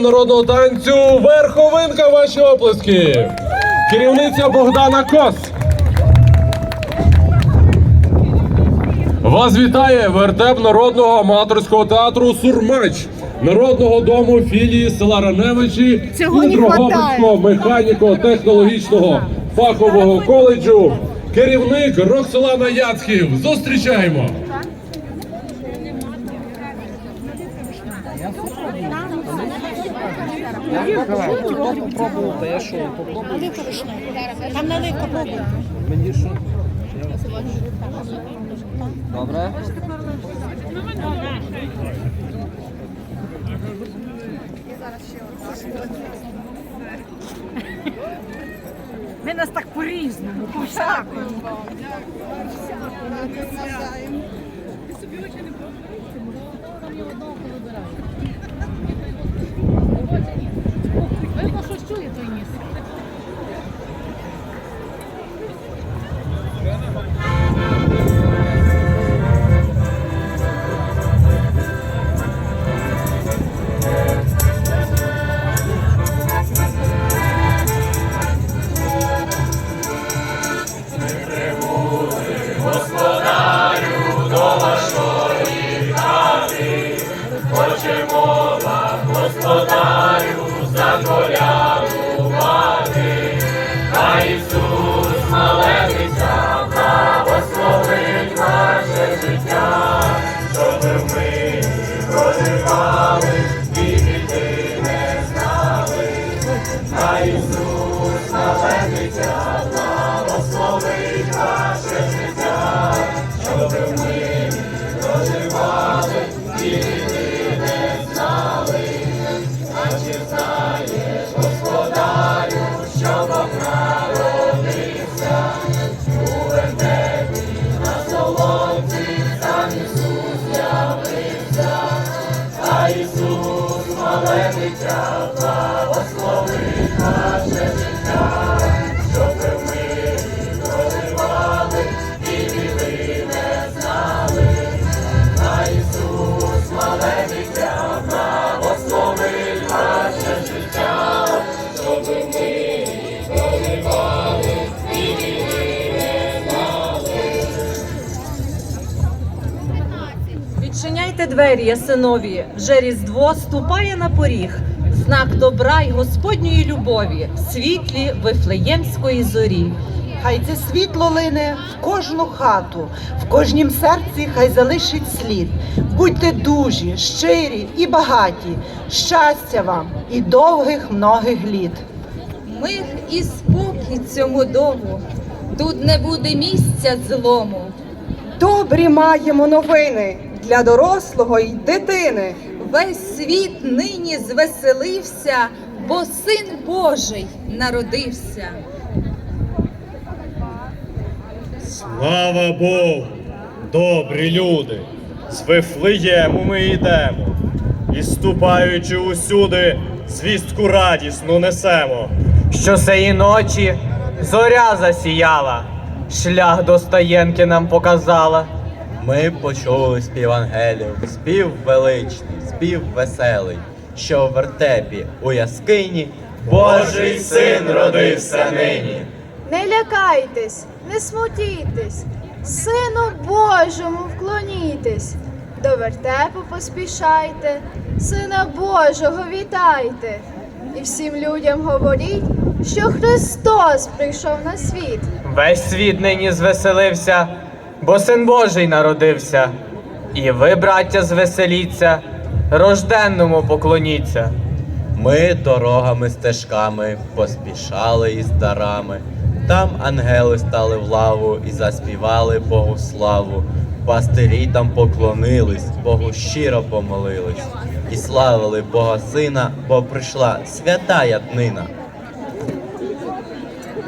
народного танцю Верховинка. Ваші оплески. Керівниця Богдана Кос. Вас вітає вертеп народного аматорського театру Сурмач, народного дому філії села Раневичі Дрогобицького механіко-технологічного фахового коледжу. Керівник Роксолана Яцьків. Зустрічаємо! Добре. Ми нас так по-різному, по всякому. Видно, Бога. Відчиняйте двері, ясинові, вже різдво ступає на поріг, знак добра й Господньої любові, світлі Вифлеємської зорі. Хай це світло лине в кожну хату, в кожнім серці хай залишить слід. Будьте дужі, щирі і багаті, щастя вам і довгих многих літ. Мир і спокій цьому дому, тут не буде місця злому. Добрі маємо новини для дорослого й дитини. Весь світ нині звеселився, бо син Божий народився. Слава Богу, добрі люди, з Вифлеєму ми йдемо, і ступаючи усюди, звістку радісну несемо. Що сеї ночі зоря засіяла, шлях до Стаєнки нам показала. Ми почули спів ангелів, спів величний, спів веселий, що в вертепі у яскині Божий син родився нині. Не лякайтесь, не смутітесь, Сину Божому вклонітесь, до вертепу поспішайте, Сина Божого вітайте, і всім людям говоріть, що Христос прийшов на світ. Весь світ нині звеселився, бо син Божий народився. І ви, браття, звеселіться, рожденному поклоніться. Ми дорогами стежками поспішали із дарами. Там ангели стали в лаву і заспівали Богу славу. Пастирі там поклонились, Богу щиро помолились і славили Бога Сина, бо прийшла свята ятнина.